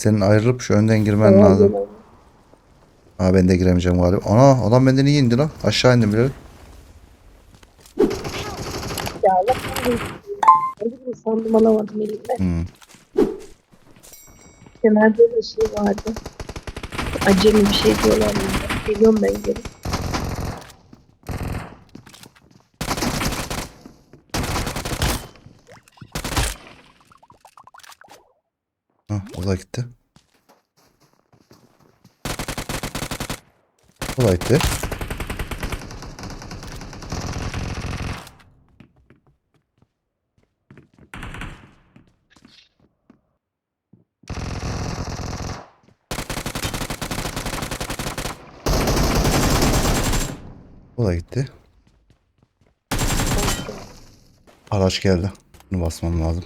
Senin ayrılıp şu önden girmen Bayağı lazım. gelen. Ha ben de giremeyeceğim galiba. Ana adam benden iyi indi lan. Aşağı indim bile. Ya Allah kahretsin. Öyle bir sandım alamadım elimde. Hmm. Kenarda da şey vardı. Acemi bir şey diyorlar. ya. Geliyorum ben geri. Ha, o da gitti. O da gitti. O da gitti. Araç geldi. Bunu basmam lazım.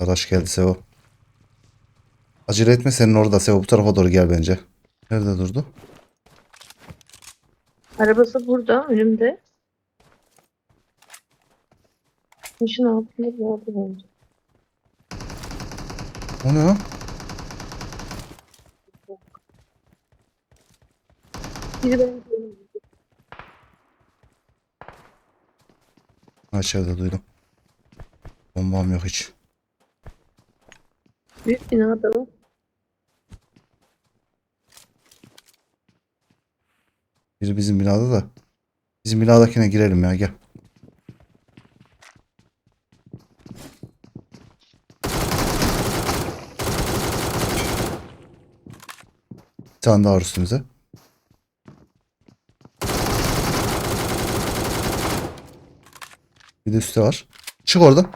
Araç geldi Sevo. Acele etme senin orada Sevo. Bu tarafa doğru gel bence. Nerede durdu? Arabası burada önümde. Taşın altında bir yerde bence. O ne lan? Biri benim önümde. Ha, içeride duydum. Bombam yok hiç. Büyük binada o. Biri bizim binada da. Bizim binadakine girelim ya gel. Bir tane daha üstümüze. Bir de üstte var. Çık orada.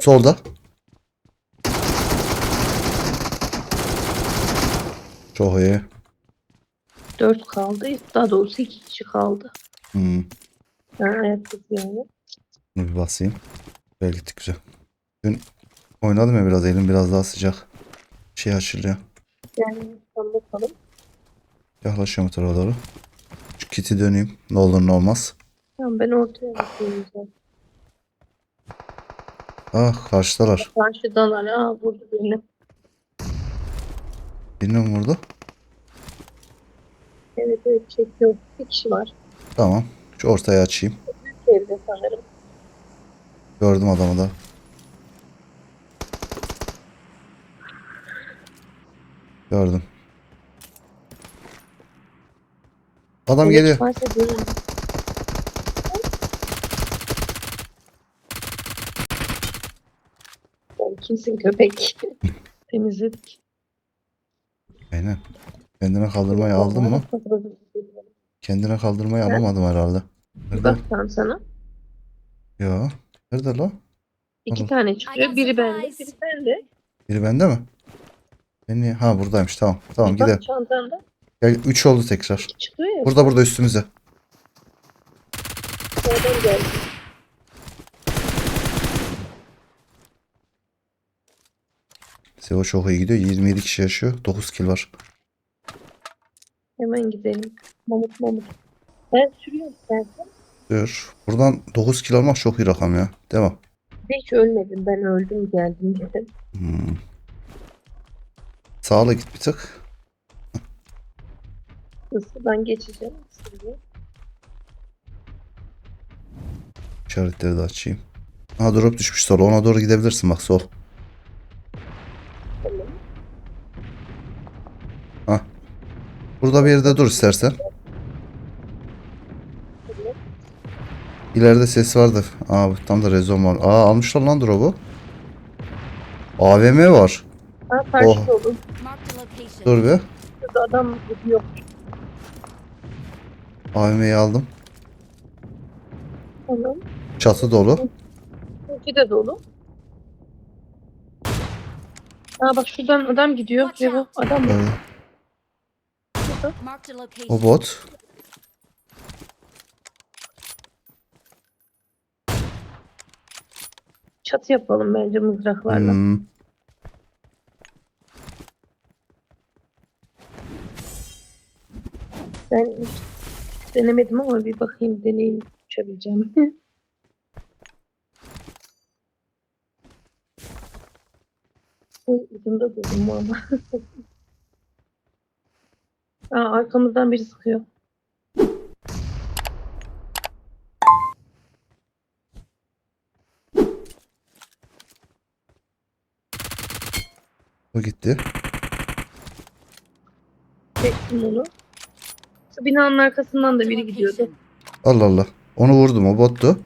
Solda. Çok iyi. Dört kaldı. Daha doğrusu iki kişi kaldı. Hmm. Ben ayaktayız yani. Bunu bir basayım. Güzel gittik güzel. Dün oynadım ya biraz elim biraz daha sıcak. Şey açılıyor. Yani bakalım. Yaklaşıyorum tarafa doğru. Şu kiti döneyim. Ne olur ne olmaz. Tamam ben ortaya bakıyorum. Ah karşıdalar. Karşıdalar. Aa vurdu beni. Birini mi vurdu? Evet evet çekiyor. Bir kişi var. Tamam. Şu ortaya açayım. Evde sanırım. Gördüm adamı da. Gördüm. Adam Evet, geliyor. varsa görürüm. Sen kimsin köpek? Temizledik. Aynen. Kendine kaldırmayı aldın mı? Kendine kaldırmayı Ben- alamadım herhalde. Nerede? bakacağım sana. Ya. Nerede lan? İki Alın. tane çıkıyor. Biri bende, biri bende. Biri bende mi? Ben niye? Ha buradaymış tamam. Tamam Bir bak gidelim. çantanda. Gel 3 oldu tekrar. İki çıkıyor ya. Burada burada üstümüze. Oradan geldi. Sevo çok iyi gidiyor. 27 kişi yaşıyor. 9 kill var. Hemen gidelim. Mamut mamut. Ben sürüyorum istersen. Dur. Buradan 9 kill almak çok iyi rakam ya. Devam. Hiç ölmedim. Ben öldüm geldim dedim. Hmm. Sağla git bir tık. Hızlıdan geçeceğim. Hızlı. İşaretleri de açayım. Ha drop düşmüş sola. Ona doğru gidebilirsin bak sol. Burada bir yerde dur istersen. İleride ses vardı. Aa tam da rezon var. Aa almışlar lan drop'u. AVM var. Ha karşı Oh. Dur be. Şurada adam yok. AVM'yi aldım. Tamam. Çatı dolu. İki de dolu. Aa bak şuradan adam gidiyor. Ve bu adam mı? Location. O bot. Çatı yapalım bence mızraklarla. Hmm. Ben hiç denemedim ama bir bakayım deneyim uçabileceğim. Ucunda durdum valla. Aa, arkamızdan biri sıkıyor. O gitti. Çektim onu. Şu binanın arkasından da biri gidiyordu. Allah Allah. Onu vurdum o bottu.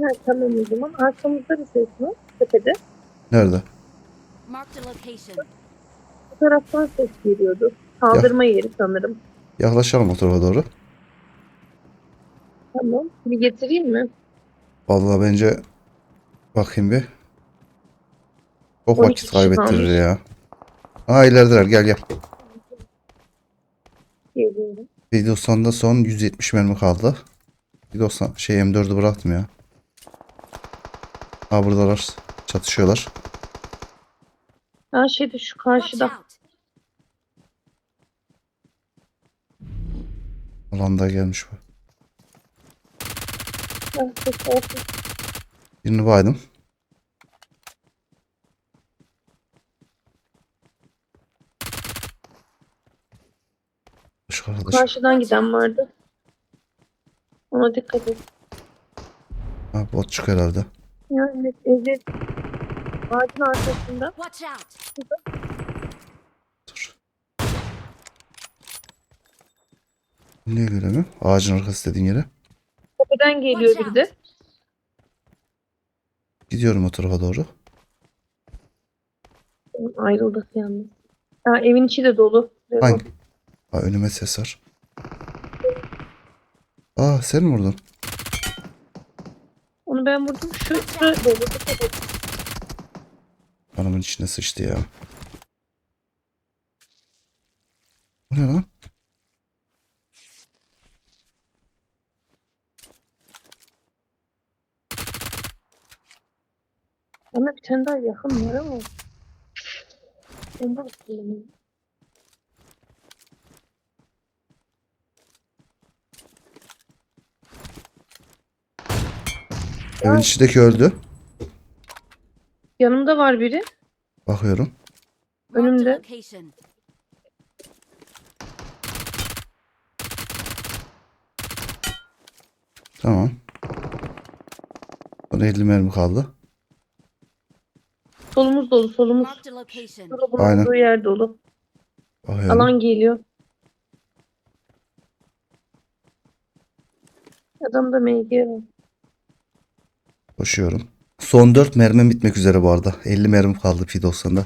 Ha, tamam o zaman. Arkamızda bir ses var. Tepede. Nerede? Marked a location. Bu taraftan ses geliyordu. Kaldırma yeri sanırım. Yaklaşalım o tarafa doğru. Tamam. Bir getireyim mi? Vallahi bence bakayım bir. Çok 12 vakit kişi kaybettirir kalmış. ya. Aa ilerideler gel gel. Geliyorum. 190'da son 170 mermi kaldı. 190 şey M4'ü bıraktım ya. Ha buradalar. Çatışıyorlar. Ha şeyde şu karşıda. out. Alanda gelmiş bu. Birini baydım. Başka arkadaş. Karşıdan giden vardı. Ona dikkat et. Ha, bot çık herhalde. Ya evet evet. Ağacın arkasında. Watch out. Niye göremiyorum? Ağacın arkası dediğin yere. Tepeden geliyor bir de. Gidiyorum o tarafa doğru. Ayrıldık yalnız. Ha, evin içi de dolu. Hangi? Ha, önüme ses var. Aa sen mi vurdun? Onu ben vurdum. Şu, şu dolu. Et. Hanımın içine sıçtı ya. Bu ne lan? Bana bir tane daha yakın var ama. Ben de hatırlamıyorum. Evin içindeki öldü. Yanımda var biri. Bakıyorum. Önümde. Tamam. Son 50 mermi kaldı. Solumuz dolu. Solumuz. Marked a location. Dolabın Aynen. olduğu yer dolu. Bakıyorum. Alan geliyor. Adamda MG var. Koşuyorum. Son 4 mermim bitmek üzere bu arada. 50 mermim kaldı P90'da.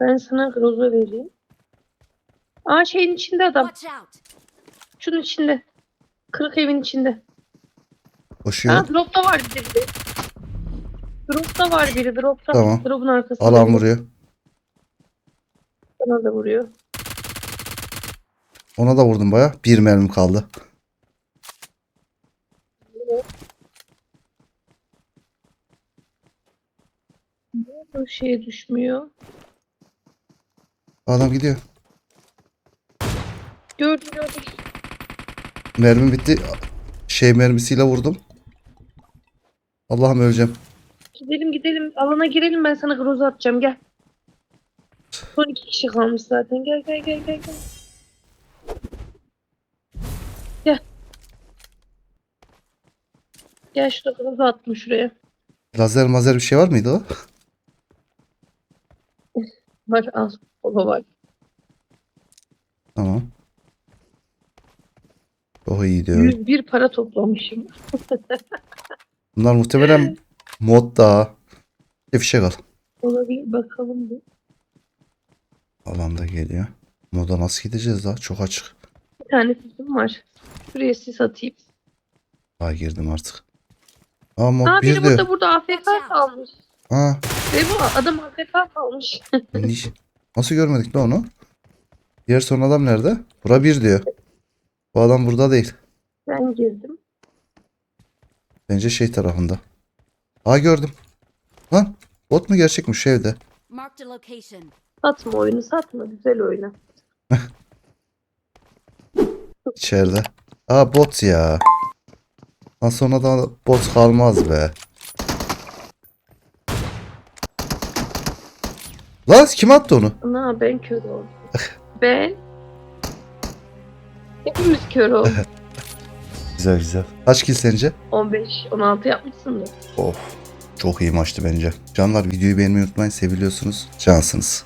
Ben sana groza vereyim. Aa şeyin içinde adam. Watch out. Şunun içinde. Kırık evin içinde. Koşuyor. Ha dropta var biri. Dropta var biri. Dropta. Tamam. Drop'un arkasında. Alan vuruyor. Bana da vuruyor. Ona da vurdum baya. Bir mermim kaldı. Bu şeye düşmüyor. Adam gidiyor. Gördüm gördüm. Mermim bitti. Şey mermisiyle vurdum. Allah'ım öleceğim. Gidelim gidelim. Alana girelim ben sana groza atacağım. Gel. Son iki kişi kalmış zaten. Gel gel gel gel. Gel. Gel. Gel şurada groza attım şuraya. Lazer mazer bir şey var mıydı o? Var al. Baba var. Tamam. Çok iyi diyor. 101 para toplamışım. Bunlar muhtemelen mod da. Fişek al. Olabilir bakalım bir. Alanda geliyor. Moda nasıl gideceğiz daha? Çok açık. Bir tane sisim var. Şuraya sis atayım. Daha girdim artık. Aa mod Aa 1 biri burada burada AFK kalmış. Aa Ve bu adam AFK kalmış. niş. Nasıl görmedik lan onu? Diğer son adam nerede? Bura 1 diyor. Bu adam burada değil. Ben girdim. Bence şey tarafında. Aa gördüm. Lan bot mu gerçek mi şu evde? Satma oyunu satma. Güzel oyna. İçeride. Aa bot ya. Lan sonra da bot kalmaz be. Lan kim attı onu? Ana ben kör oldum. ben. Hepimiz kör olduk. Güzel güzel. Kaç kill sence? 15, 16 yapmışsındır. Of. Çok iyi maçtı bence. Canlar videoyu beğenmeyi unutmayın. Seviliyorsunuz. Cansınız.